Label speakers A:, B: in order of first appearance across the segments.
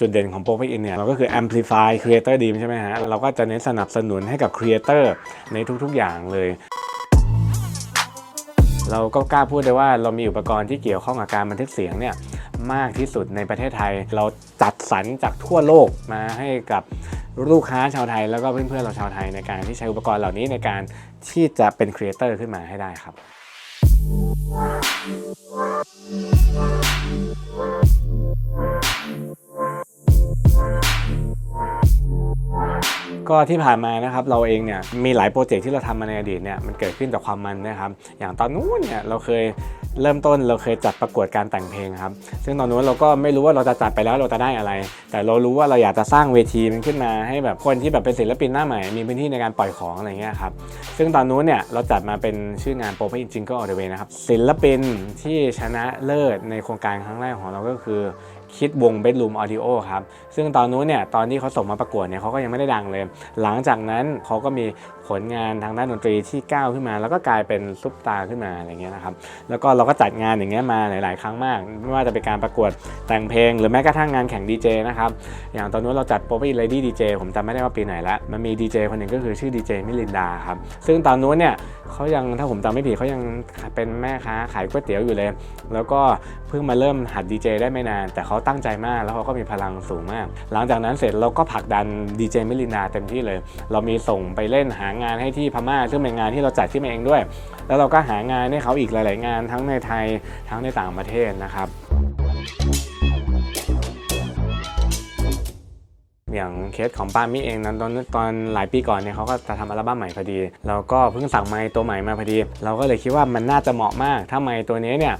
A: จุดเด่นของ p o p in เนี่ยเราก็คือ amplify creator team ใช่ไหมฮะ เราก็จะเน้นสนับสนุนให้กับ creator ในทุกๆอย่างเลยเราก็กล้าพูดได้ว่าเรามีอุปกรณ์ที่เกี่ยวข้องกับการบันทึกเสียงเนี่ยมากที่สุดในประเทศไทย เราจัดสรรจากทั่วโลกมาให้กับลูกค้าชาวไทย แล้วก็เพื่อนๆเราชาวไทยในการที่ใช้อุปกรณ์เหล่านี้ในการที่จะเป็นครีเอเตอร์ขึ้นมาให้ได้ครับ ก็ที่ผ่านมานะครับเราเองเนี่ยมีหลายโปรเจกต์ที่เราทำมาในอดีตเนี่ยมันเกิดขึ้นจากความมันนะครับอย่างตอนนู้นเนี่ยเราเคยเริ่มต้นเราเคยจัดประกวดการแต่งเพลงครับ ซึ่งตอนนู้นเราก็ไม่รู้ว่าเราจะจัดไปแล้วเราจะได้อะไร แต่เรารู้ว่าเราอยากจะสร้างเวทีมันขึ้นมาให้แบบคนที่แบบเป็นศิลปินหน้าใหม่ มีพื้นที่ในการปล่อยของอะไรเงี้ยครับ ซึ่งตอนนู้นเนี่ยเราจัดมาเป็นชื่องาน p o p in Jingle All the Way นะครับศิลปินที่ชนะเลิศในโครงการครั้งแรกของเราก็คือ คิดวง Bedroom Audio ครับ ซึ่งตอนนู้นเนี่ยตอนที่เขาส่งมาประกวดเนี่ยเขาก็ยังไม่ได้ดังเลย หลังจากนั้นเขาก็มีผลงานทางด้านดนตรีที่ก้าวขึ้นมา แล้วก็กลายเป็นซุปตาร์ขึ้นมาอะไรเงี้ยนะครับแล้วก็เราก็จัดงานอย่างเงี้ยมาหลาย ๆ ครั้งมาก ไม่ว่าจะเป็นการประกวดแต่งเพลง หรือแม้กระทั่งงานแข่งดีเจนะครับอย่างตอนนู้นเราจัด p o p i Lady DJ ผมจำไม่ได้ว่าปีไหนละมันมีดีเจคนหนึ่งก็คือชื่อดีเจมิลินดาครับซึ่งตอนนู้นเนี่ยเขายังถ้าผมจำไม่ผิดเขายังเป็นแม่ค้าขายก๋วยเตี๋ยวอยู่เลย แล้วก็เพิ่งมาเริ่มหัดดีเจได้ไม่นานแต่เขาตั้งใจมาก แล้วเขาก็มีพลังสูงมาก หลังจากนั้นเสร็จเราก็ผลักดันดีเจมิลินาเต็มที่เลย เรามีส่งไปเล่นหางานให้ที่พม่าซึ่งเป็นงานที่เราจัดที่มาเองด้วย แล้วเราก็หางานให้เขาอีกหลาย ๆ งานทั้งในไทยทั้งในต่างประเทศนะครับอย่างเคสของปามี่เองนั้นตอนตอนหลายปีก่อนเนี่ยเขาก็จะทำอัลบั้มใหม่พอดี เราก็เพิ่งสั่งไมค์ตัวใหม่มาพอดี เราก็เลยคิดว่ามันน่าจะเหมาะมาก ถ้าไมค์ตัวนี้เนี่ย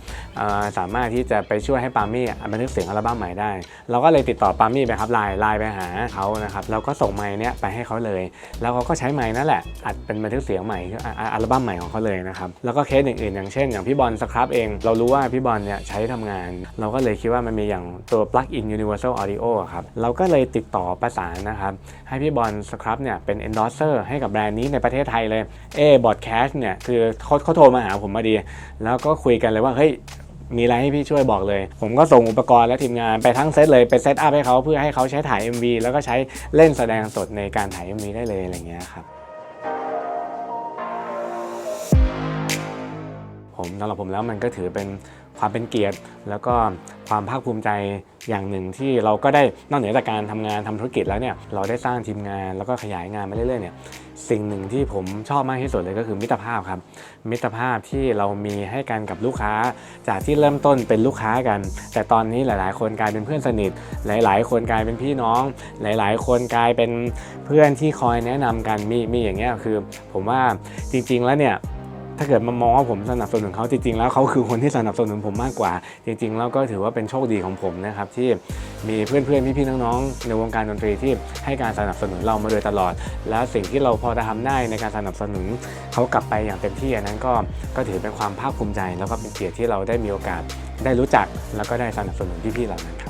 A: สามารถที่จะไปช่วยให้ปามี่บันทึกเสียงอัลบั้มใหม่ได้ เราก็เลยติดต่อปามี่ไปครับไลน์ไลน์ไปหาเขานะครับแล้วก็ส่งไมค์เนี้ยไปให้เขาเลย แล้วเขาก็ใช้ไมค์นั่นแหละอัดเป็นบันทึกเสียงใหม่อัลบั้มใหม่ของเขาเลยนะครับแล้วก็เคสอื่นๆอย่างเช่น อย่างพี่บอลสครับเองเรารู้ว่าพี่บอลเนี่ยใช้ทำงาน เราก็เลยคิดว่ามันมีอย่างตัว plug-in universal audio ครับเราก็เลยติดต่อประสานนะครับให้พี่บอลสครับเนี่ยเป็น endorser ให้กับแบรนด์นี้ในประเทศไทยเลยเอบอดแคสเนี่ยคือเขาเขาโทรมาหาผมมาดี แล้วก็คุยกันเลยว่าเฮ้ย มีอะไรให้พี่ช่วยบอกเลย ผมก็ส่งอุปกรณ์และทีมงานไปทั้งเซตเลยไปเซตอัพให้เขาเพื่อให้เขาใช้ถ่าย MV แล้วก็ใช้เล่นแสดงสดในการถ่าย MV ได้เลยอะไรเงี้ยครับผมสำหรับผมแล้วมันก็ถือเป็น ความเป็นเกียรติ แล้วก็ความภาคภูมิใจอย่างหนึ่งที่เราก็ได้นอกเหนือจากการทำงานทำธุรกิจแล้วเนี่ยเราได้สร้างทีมงานแล้วก็ขยายงานมาเรื่อยๆเนี่ยสิ่งหนึ่งที่ผมชอบมากที่สุดเลยก็คือมิตรภาพครับ มิตรภาพที่เรามีให้กันกับลูกค้า จากที่เริ่มต้นเป็นลูกค้ากัน แต่ตอนนี้หลายๆ คนกลายเป็นเพื่อนสนิท หลาย ๆ คนกลายเป็นพี่น้อง หลาย ๆ คนกลายเป็นเพื่อนที่คอยแนะนำกันมีมีอย่างเงี้ยคือ ผมว่าจริง ๆ แล้วเนี่ย ถ้าเกิดมามองว่าผมสนับสนุนเขาจริงๆ แล้วเขาคือคนที่สนับสนุนผมมากกว่า จริง ๆ แล้วก็ถือว่าเป็นโชคดีของผมนะครับที่มีเพื่อนๆพี่ๆน้องๆในวงการดนตรีที่ให้การสนับสนุนเรามาโดยตลอด และสิ่งที่เราพอจะทำได้ในการสนับสนุนเขากลับไปอย่างเต็มที่อันนั้นก็ก็ถือเป็นความภาคภูมิใจ แล้วก็เป็นเกียรติที่เราได้มีโอกาสได้รู้จัก แล้วก็ได้สนับสนุนพี่ๆเหล่านั้นครับ